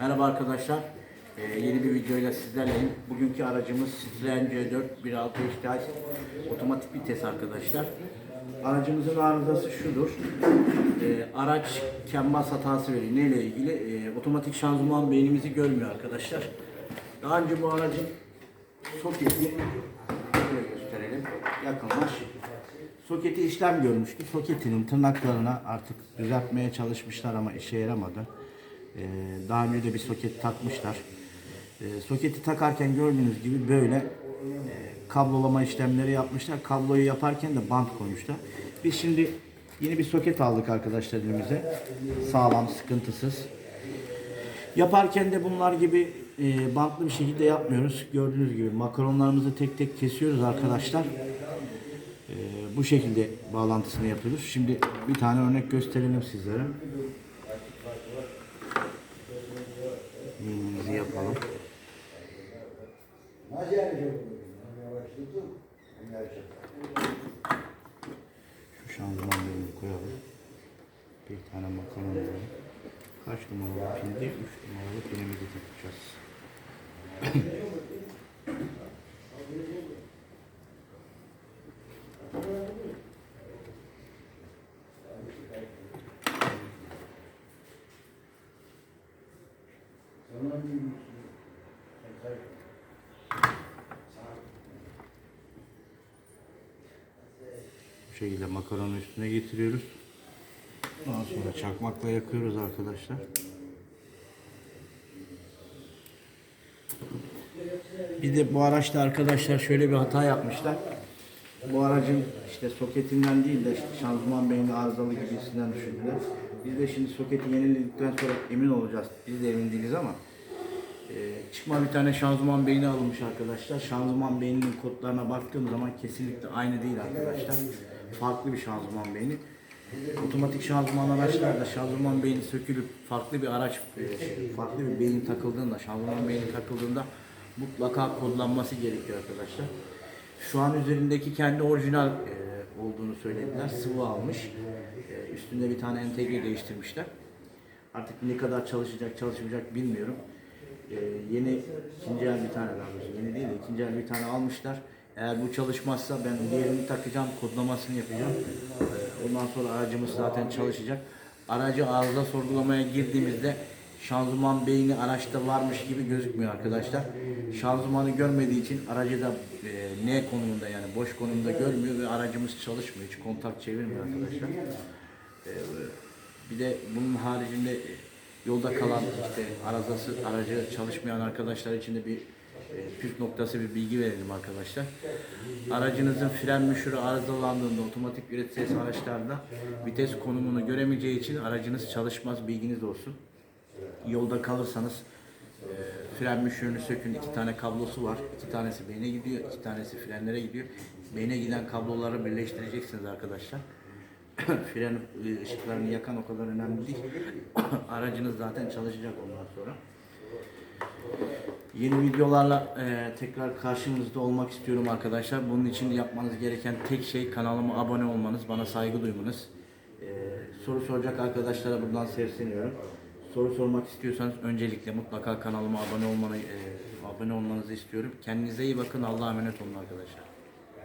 Merhaba arkadaşlar. Ee, yeni bir videoyla sizlerleyim. Bugünkü aracımız Citroen C4 1.6 HTI otomatik vites arkadaşlar. Aracımızın arızası şudur. Ee, araç kembas hatası veriyor. Neyle ilgili? Ee, otomatik şanzıman beynimizi görmüyor arkadaşlar. Daha önce bu aracın soketi şöyle gösterelim. Yakınlaş. Soketi işlem görmüştü. Soketinin tırnaklarına artık düzeltmeye çalışmışlar ama işe yaramadı. Ee, daha önce de bir soket takmışlar. Ee, soketi takarken gördüğünüz gibi böyle e, kablolama işlemleri yapmışlar. Kabloyu yaparken de bant koymuşlar. Biz şimdi yeni bir soket aldık arkadaşlar elimize. Sağlam, sıkıntısız. Yaparken de bunlar gibi e, bantlı bir şekilde yapmıyoruz. Gördüğünüz gibi makaronlarımızı tek tek kesiyoruz arkadaşlar. E, bu şekilde bağlantısını yapıyoruz. Şimdi bir tane örnek gösterelim sizlere. Yapalım. Şu şanzıman bölümünü koyalım. Bir tane alalım. Kaç numaralı pindi? 3 numaralı pinimizi takacağız. Şekilde makaronu üstüne getiriyoruz. Daha sonra çakmakla yakıyoruz arkadaşlar. Bir de bu araçta arkadaşlar şöyle bir hata yapmışlar. Bu aracın işte soketinden değil de işte şanzıman beyni arızalı gibisinden düşündüler. Biz de şimdi soketi yeniledikten sonra emin olacağız. Biz de emin değiliz ama e, çıkma bir tane şanzıman beyni alınmış arkadaşlar. Şanzıman beyninin kodlarına baktığım zaman kesinlikle aynı değil arkadaşlar. Farklı bir şanzıman beyni. Otomatik şanzıman araçlarda şanzıman beyni sökülüp farklı bir araç, e, farklı bir beyin takıldığında, şanzıman beyni takıldığında mutlaka kodlanması gerekiyor arkadaşlar. Şu an üzerindeki kendi orijinal e, olduğunu söylediler. Sıvı almış. E, üstünde bir tane entegre değiştirmişler. Artık ne kadar çalışacak çalışmayacak bilmiyorum. Yeni ikinci el bir tane daha yeni değil de ikinci el bir tane almışlar. Eğer bu çalışmazsa ben diğerini takacağım, kodlamasını yapacağım. E, ondan sonra aracımız zaten çalışacak. Aracı arıza sorgulamaya girdiğimizde şanzıman beyni araçta varmış gibi gözükmüyor arkadaşlar. Şanzımanı görmediği için aracı da e, ne konumunda yani boş konumda görmüyor ve aracımız çalışmıyor. Hiç kontak çevirmiyor arkadaşlar. E, bir de bunun haricinde yolda kalan işte arızası aracı çalışmayan arkadaşlar için de bir püf noktası bir bilgi verelim arkadaşlar. Aracınızın fren müşürü arızalandığında otomatik vites araçlarda vites konumunu göremeyeceği için aracınız çalışmaz bilginiz olsun. Yolda kalırsanız e, fren müşürünü sökün. iki tane kablosu var. İki tanesi beyne gidiyor, iki tanesi frenlere gidiyor. Beyne giden kabloları birleştireceksiniz arkadaşlar. fren e, ışıklarını yakan o kadar önemli değil. Aracınız zaten çalışacak ondan sonra. Yeni videolarla e, tekrar karşınızda olmak istiyorum arkadaşlar. Bunun için yapmanız gereken tek şey kanalıma abone olmanız, bana saygı duymanız. E, soru soracak arkadaşlara buradan sesleniyorum. Soru sormak istiyorsanız öncelikle mutlaka kanalıma abone olmanı, e, abone olmanızı istiyorum. Kendinize iyi bakın. Allah'a emanet olun arkadaşlar.